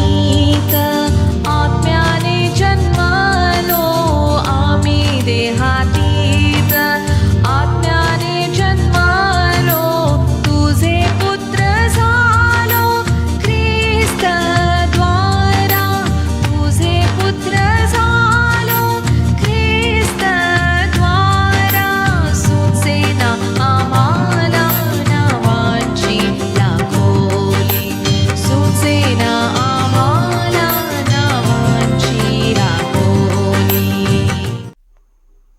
see.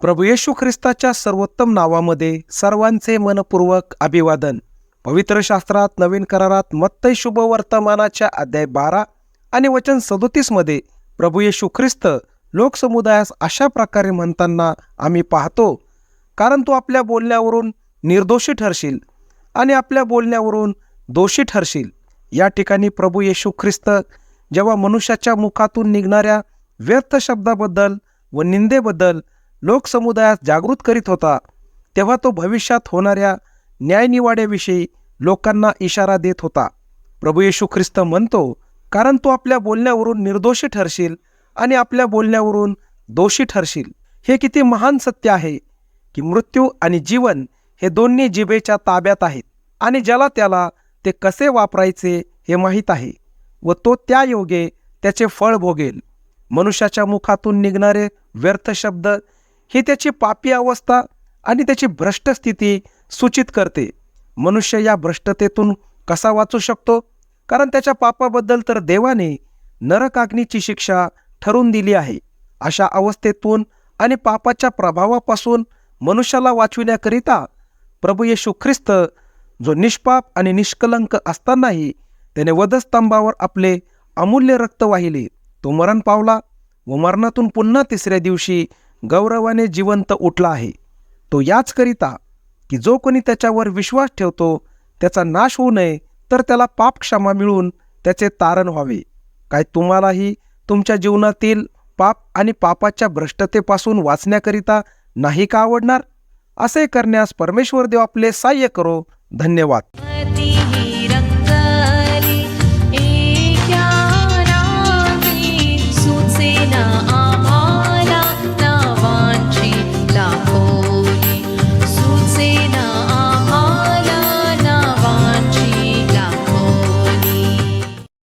प्रभू येशू ख्रिस्ताच्या सर्वोत्तम नावामध्ये सर्वांचे मनपूर्वक अभिवादन. पवित्र शास्त्रात नवीन करारात मत्तय शुभ वर्तमानाच्या अध्याय बारा आणि वचन सदोतीसमध्ये प्रभू येशू ख्रिस्त लोकसमुदायास अशा प्रकारे म्हणताना आम्ही पाहतो कारण तू आपल्या बोलण्यावरून निर्दोषी ठरशील आणि आपल्या बोलण्यावरून दोषी ठरशील. या ठिकाणी प्रभू येशू ख्रिस्त जेव्हा मनुष्याच्या मुखातून निघणाऱ्या व्यर्थ शब्दाबद्दल व निंदेबद्दल लोकसमुदायास जागृत करीत होता तेव्हा तो भविष्यात होणाऱ्या न्यायनिवाड्याविषयी लोकांना इशारा देत होता. प्रभू येशू ख्रिस्त म्हणतो कारण तू आपल्या बोलण्यावरून निर्दोषी ठरशील आणि आपल्या बोलण्यावरून दोषी ठरशील. हे किती महान सत्य आहे की मृत्यू आणि जीवन हे दोन्ही जिभेच्या ताब्यात आहेत आणि ज्याला त्याला ते कसे वापरायचे हे माहीत आहे व तो त्या योगे त्याचे फळ भोगेल. मनुष्याच्या मुखातून निघणारे व्यर्थ शब्द ही त्याची पापी अवस्था आणि त्याची भ्रष्ट स्थिती सूचित करते. मनुष्य या भ्रष्टतेतून कसा वाचू शकतो? कारण त्याच्या पापाबद्दल तर देवाने नरकाग्नीची शिक्षा ठरवून दिली आहे. अशा अवस्थेतून आणि पापाच्या प्रभावापासून मनुष्याला वाचविण्याकरिता प्रभू येशू ख्रिस्त जो निष्पाप आणि निष्कलंक असतानाही त्याने वधस्तंभावर आपले अमूल्य रक्त वाहिले. तो मरण पावला व मरणातून पुन्हा तिसऱ्या दिवशी गौरवाने जिवंत उठला आहे. तो याचकरिता की जो कोणी त्याच्यावर विश्वास ठेवतो त्याचा नाश होऊ नये तर त्याला पाप क्षमा मिळून त्याचे तारण व्हावे. काय तुम्हालाही तुमच्या जीवनातील पाप आणि पापाच्या भ्रष्टतेपासून वाचण्याकरिता नाही का आवडणार? असे करण्यास परमेश्वर देव आपले सहाय्य करो. धन्यवाद.